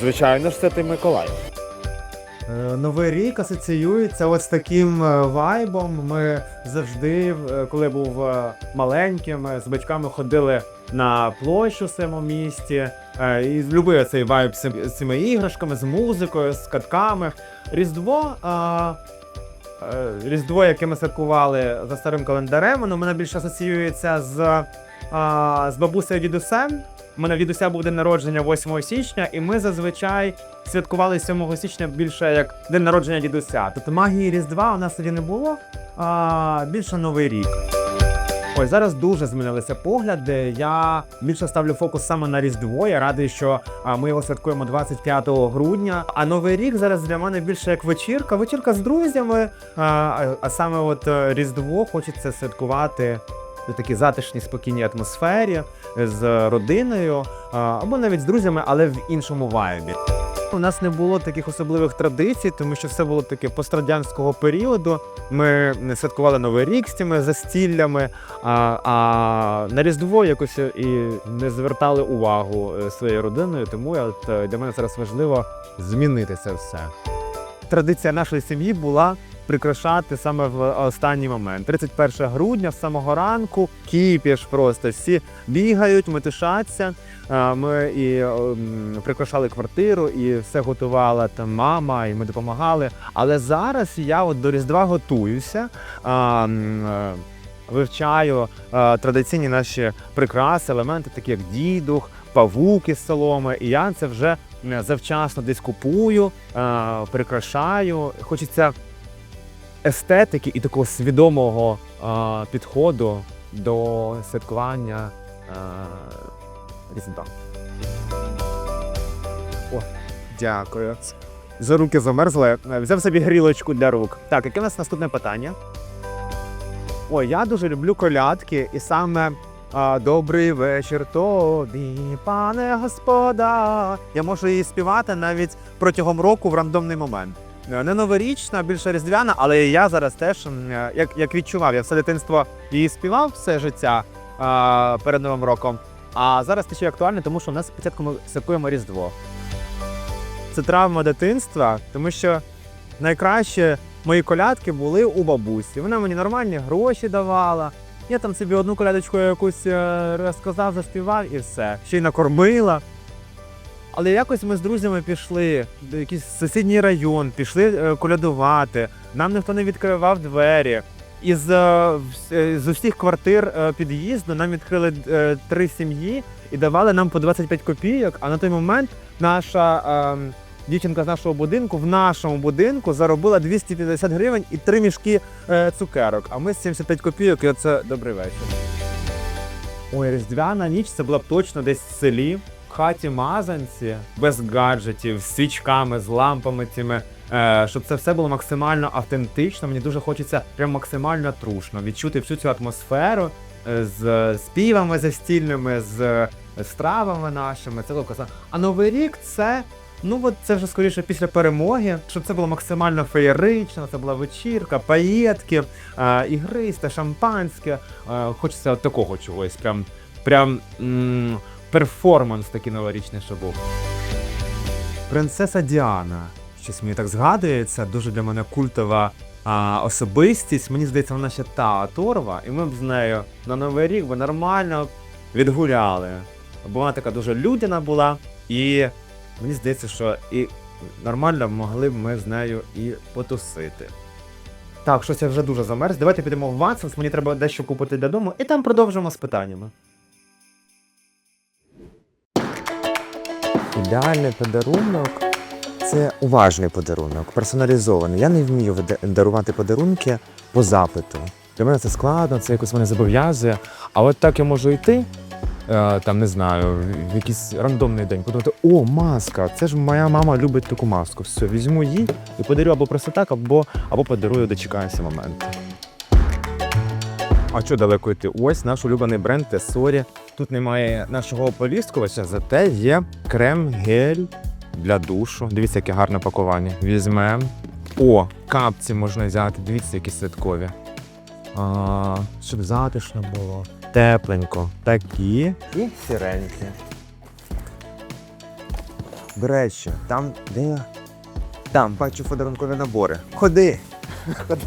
звичайно ж, Святий Миколай. Е, Новий рік асоціюється з таким е, вайбом. Ми завжди, е, коли був маленьким, з батьками ходили на площу в своєму місті. І любив цей вайб з цими іграшками, з музикою, з катками. Різдво. Різдво, яке ми святкували за старим календарем, воно мене більше асоціюється з, з бабусею дідусем. У мене дідуся був день народження 8 січня, і ми зазвичай святкували 7 січня більше як день народження дідуся. Тобто магії Різдва у нас тоді не було, а більше Новий рік. Ой, зараз дуже змінилися погляди. Я більше ставлю фокус саме на Різдво. Я радий, що ми його святкуємо 25 грудня. А Новий рік зараз для мене більше як вечірка. Вечірка з друзями. А саме от е, Різдво хочеться святкувати в такій затишній, спокійній атмосфері з родиною або навіть з друзями, але в іншому вайбі. У нас не було таких особливих традицій, тому що все було таке пострадянського періоду. Ми не святкували Новий рік з цими застіллями, а, а на Різдво якось і не звертали увагу е, своєю родиною. Тому я, е, для мене зараз важливо змінити це все. Традиція нашої сім'ї була прикрашати саме в останній момент. 31 грудня, з самого ранку, кіпіш просто всі бігають, метушаться. Ми і прикрашали квартиру, і все готувала там мама, і ми допомагали. Але зараз я от до Різдва готуюся. е, Вивчаю е, традиційні наші прикраси, елементи, такі як дідух, павук із соломи. І я це вже е, завчасно десь купую, е, прикрашаю. Хочеться естетики і такого свідомого е, підходу до святкування е, Різдва. О, дякую. За руки замерзли. Е, Взяв собі грілочку для рук. Так, яке в нас наступне питання? Ой, я дуже люблю колядки, і саме а, Добрий вечір тобі, пане господа. Я можу її співати навіть протягом року в рандомний момент. Е, Не новорічна, більше різдвяна, але я зараз теж е, як, як відчував, я все дитинство її співав все життя а, перед Новим роком. А зараз це ще актуально, тому що у нас спочатку ми святкуємо Різдво. Це травма дитинства, тому що найкраще мої колядки були у бабусі. Вона мені нормальні гроші давала. Я там собі одну колядочку якусь е, розказав, заспівав і все. Ще й накормила. Але якось ми з друзями пішли в якийсь сусідній район, пішли е, колядувати. Нам ніхто не відкривав двері. Із е, з усіх квартир під'їзду нам відкрили три сім'ї і давали нам по 25 копійок. А на той момент наша ем, дівчинка з нашого будинку в нашому будинку заробила 250 гривень і три мішки е, цукерок. А ми з 75 копійок, і оце добрий вечір. Ой, різдвяна ніч це була б точно десь в селі, в хаті мазанці, без гаджетів, з свічками, з лампами цими. Е, щоб це все було максимально автентично. Мені дуже хочеться прям максимально трушно відчути всю цю атмосферу е, з співами застільними, з стравами нашими. Це класно. А новий рік це. Ну, от це вже скоріше після перемоги, щоб це було максимально феєрично, це була вечірка, паєтки, е, ігристе, шампанське. Е, хочеться от такого чогось. Прям, прям м- перформанс такий новорічний, що був. Принцеса Діана. Щось мені так згадується, дуже для мене культова а, особистість. Мені здається, вона ще та оторва, і ми б з нею на Новий рік би нормально відгуляли. Бо вона така дуже людяна була, і мені здається, що і нормально могли б ми з нею і потусити. Так, щось я вже дуже замерз. Давайте підемо в Ватсонс, мені треба дещо купити для дому, і там продовжимо з питаннями. Ідеальний подарунок це уважний подарунок, персоналізований. Я не вмію дарувати подарунки по запиту. Для мене це складно, це якось мене зобов'язує. А от так я можу йти, е, там не знаю, в якийсь рандомний день, подумати, о, маска, це ж моя мама любить таку маску. Все, візьму її і подарю або просто так, або, або подарую, дочекаюся моменту. А що далеко йти? Ось наш улюблений бренд Тесорі. Тут немає нашого ополісткувача, зате є крем-гель для душу. Дивіться, яке гарне пакування. Візьмемо. О, капці можна взяти. Дивіться, які святкові. А, щоб затишно було. Тепленько. Такі і сіренькі. Речі, там де я? Там бачу подарункові набори. Ходи. Ходи.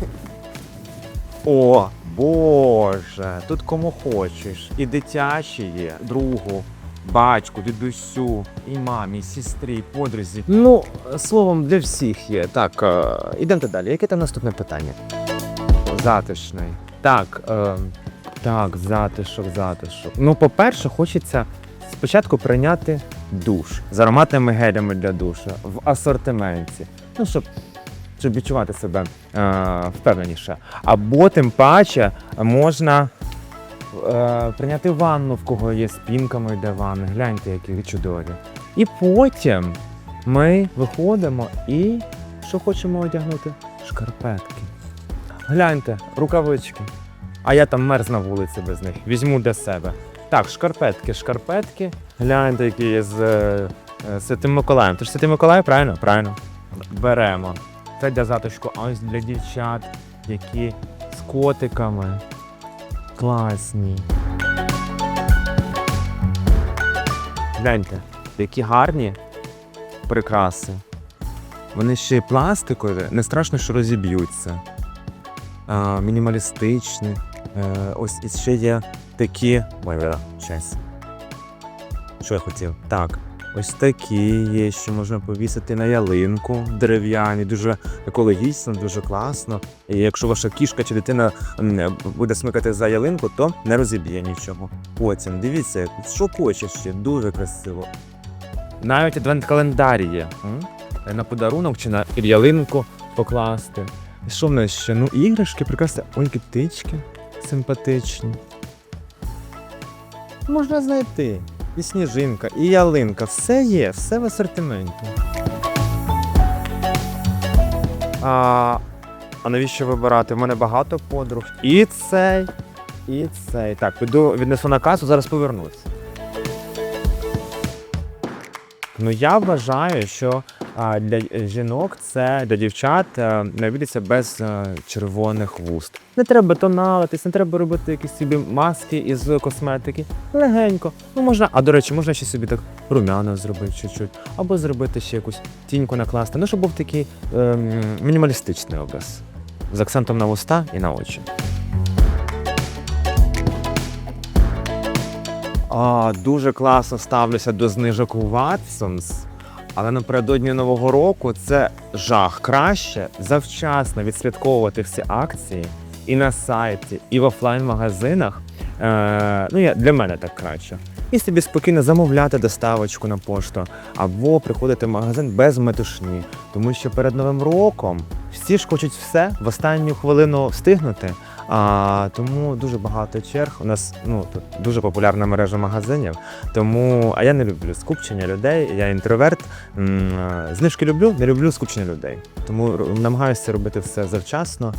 О, Боже, тут кому хочеш. І дитячі є, другу, батьку, дідусю, і мамі, і сестрі, і подрузі. Ну, словом, для всіх є. Так, е, ідемте далі. Яке там наступне питання? Затишний. Так, е, так, затишок, затишок. Ну, по-перше, хочеться спочатку прийняти душ з ароматними гелями для душу в асортименті. Ну, щоб, щоб відчувати себе е, впевненіше. Або тим паче можна е, прийняти ванну, в кого є з пінками йде ванни. Гляньте, які чудові. І потім ми виходимо і що хочемо одягнути? Шкарпетки. Гляньте, рукавички. А я там мерз на вулиці без них. Візьму для себе. Так, шкарпетки, шкарпетки. Гляньте, які є з е, е, Святим Миколаєм. Ти ж Святий Миколай, правильно? Правильно. Беремо. Це для затишку, а ось для дівчат, які з котиками. Класні. Гляньте, які гарні прикраси. Вони ще пластикові, не страшно, що розіб'ються. А, мінімалістичні. Е, ось і ще є такі. Ой, щас. Що я хотів? Так. Ось такі є, що можна повісити на ялинку дерев'яні, дуже екологічно, дуже класно. І якщо ваша кішка чи дитина буде смикати за ялинку, то не розіб'є нічого. Потім дивіться, що хочеш ще, дуже красиво. Навіть адвент-календар є. На подарунок чи на ялинку покласти. Що в нас ще? Ну, іграшки, прекрасні. Ой, які птички симпатичні. Можна знайти. І сніжинка, і ялинка. Все є, все в асортименті. А, а навіщо вибирати? У мене багато подруг. І цей, і цей. Так, піду віднесу на касу, зараз повернусь. Ну я вважаю, що а, для жінок це для дівчат е, не без е, червоних вуст. Не треба тоналитись, не треба робити якісь собі маски із косметики. Легенько. Ну можна, а до речі, можна ще собі так румяна зробити чуть-чуть, або зробити ще якусь тіньку накласти. Ну, щоб був такий ем, мінімалістичний образ з акцентом на вуста і на очі. А, дуже класно ставлюся до знижок у Watsons, але напередодні Нового року це жах. Краще завчасно відслідковувати всі акції і на сайті, і в офлайн-магазинах. Е, ну, я, для мене так краще. І собі спокійно замовляти доставочку на пошту або приходити в магазин без метушні. Тому що перед Новим роком всі ж хочуть все в останню хвилину встигнути. А, тому дуже багато черг. У нас ну тут дуже популярна мережа магазинів. Тому, а я не люблю скупчення людей. Я інтроверт. Знижки люблю, не люблю скупчення людей. Тому намагаюся робити все завчасно.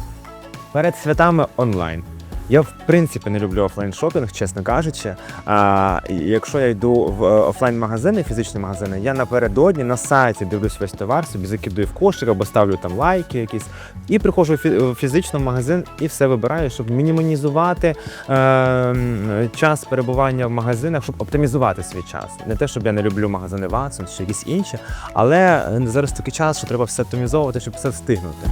Перед святами онлайн. Я в принципі не люблю офлайн шопінг, чесно кажучи. А, якщо я йду в е, офлайн-магазини, фізичні магазини, я напередодні на сайті дивлюсь весь товар, собі закидую в кошик або ставлю там лайки якісь. І приходжу в фі- фізично в магазин і все вибираю, щоб мінімізувати е, час перебування в магазинах, щоб оптимізувати свій час. Не те, щоб я не люблю магазини Watson чи якісь інші, але е, зараз такий час, що треба все оптимізовувати, щоб все встигнути.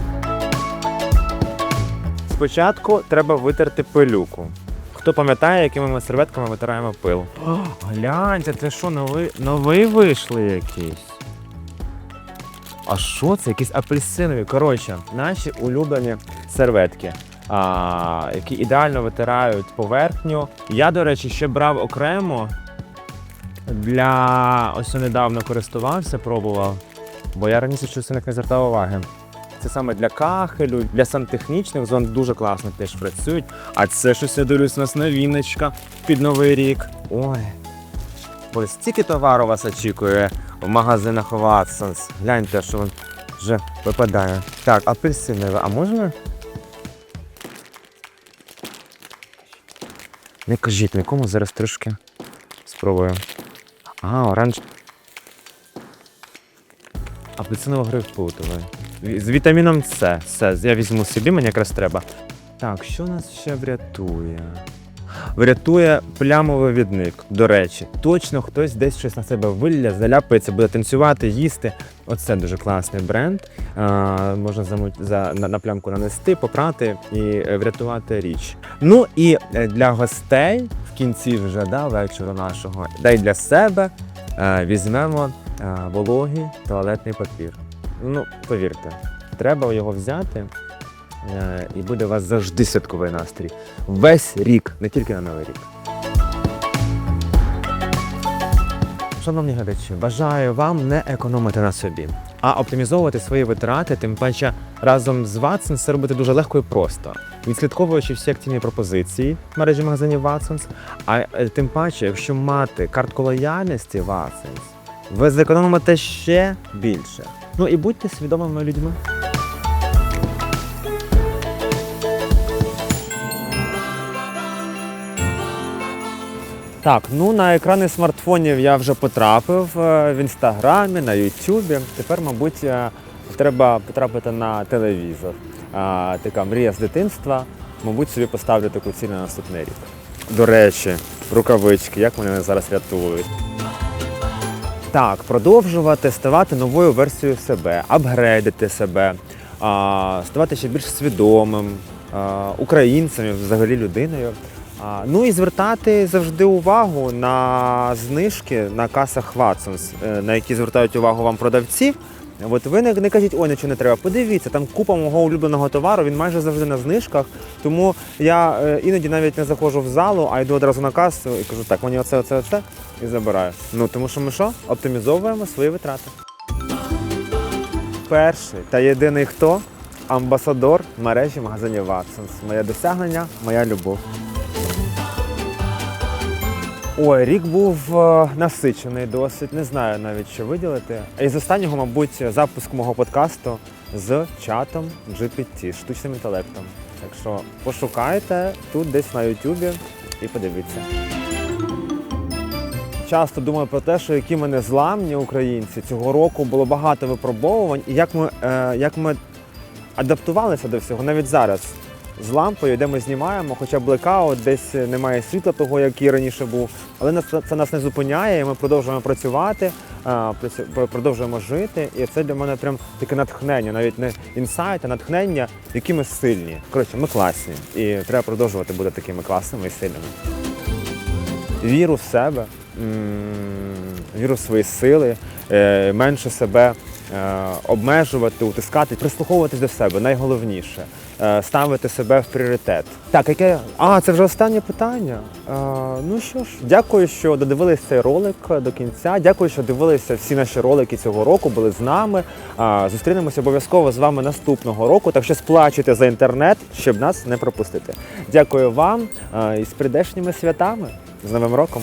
Спочатку треба витерти пилюку. Хто пам'ятає, якими ми серветками витираємо пил? О, гляньте, це що, новий, новий вийшли якісь? А що це? Якісь апельсинові. Коротше, наші улюблені серветки, а, які ідеально витирають поверхню. Я, до речі, ще брав окремо для ось недавно користувався, пробував, бо я раніше щось не звертав уваги. Це саме для кахелю, для сантехнічних зон дуже класно теж працюють. А це щось я дивлюсь у нас новіночка під новий рік. Ой. Ось стільки товару вас очікує в магазинах Watsons. Гляньте, що він вже випадає. Так, апельсинове, а можна? Не кажіть нікому, зараз трошки спробую. А, оранж. Апельсиново-грейпфрутовий. З вітаміном С. Все, я візьму собі, мені якраз треба. Так, що нас ще врятує? врятує плямовий відник. До речі, точно хтось десь щось на себе вилля, заляпається, буде танцювати, їсти. Оце дуже класний бренд. А, можна заму... за... на, на плямку нанести, попрати і е, врятувати річ. Ну і е, для гостей в кінці вже да, вечора нашого, да й для себе е, візьмемо е, вологий туалетний папір. Ну, повірте, треба його взяти, е, і буде у вас завжди святковий настрій. Весь рік, не тільки на новий рік. Шановні глядачі, бажаю вам не економити на собі, а оптимізовувати свої витрати, тим паче разом з Watsons це робити дуже легко і просто, відслідковуючи всі активні пропозиції в мережі магазинів Watsons, а е, тим паче, якщо мати картку лояльності Watsons, ви зекономите ще більше. Ну і будьте свідомими людьми. Так, ну на екрани смартфонів я вже потрапив е, в інстаграмі, на Ютубі. Тепер, мабуть, е, треба потрапити на телевізор. А, така мрія з дитинства. Мабуть, собі поставлю таку ціль на наступний рік. До речі, рукавички, як вони зараз рятують. Так, продовжувати ставати новою версією себе, апгрейдити себе, ставати ще більш свідомим, українцем, взагалі людиною. Ну і звертати завжди увагу на знижки на касах Watsons, е, на які звертають увагу вам продавці. От ви не, не кажіть, ой, нічого не треба. Подивіться, там купа мого улюбленого товару, він майже завжди на знижках. Тому я е, іноді навіть не заходжу в залу, а йду одразу на касу і кажу, так, мені оце, оце, оце і забираю. Ну тому що ми що? Оптимізовуємо свої витрати. Перший та єдиний хто амбасадор мережі магазинів Watsons. Моє досягнення, моя любов. Ой, рік був е, насичений досить, не знаю навіть що виділити. І з останнього, мабуть, запуск мого подкасту з чатом GPT, штучним інтелектом. Так що пошукайте тут десь на Ютубі і подивіться. Часто думаю про те, що які ми незламні українці цього року було багато випробовувань, і як ми, е, як ми адаптувалися до всього навіть зараз. З лампою, де ми знімаємо, хоча блекаут, десь немає світла того, який раніше був. Але це нас не зупиняє, і ми продовжуємо працювати, продовжуємо жити. І це для мене прям таке натхнення, навіть не інсайт, а натхнення, які ми сильні. Коротше, ми класні. І треба продовжувати бути такими класними і сильними. Віру в себе, віру в свої сили, е, менше себе обмежувати, утискати, прислуховуватись до себе найголовніше. е, Ставити себе в пріоритет. Так, яке. А, це вже останнє питання. Е, ну що ж, дякую, що додивились цей ролик до кінця. Дякую, що дивилися всі наші ролики цього року, були з нами. Зустрінемося обов'язково з вами наступного року. Так що сплачуйте за інтернет, щоб нас не пропустити. Дякую вам е, і з прийдешніми святами. З Новим роком!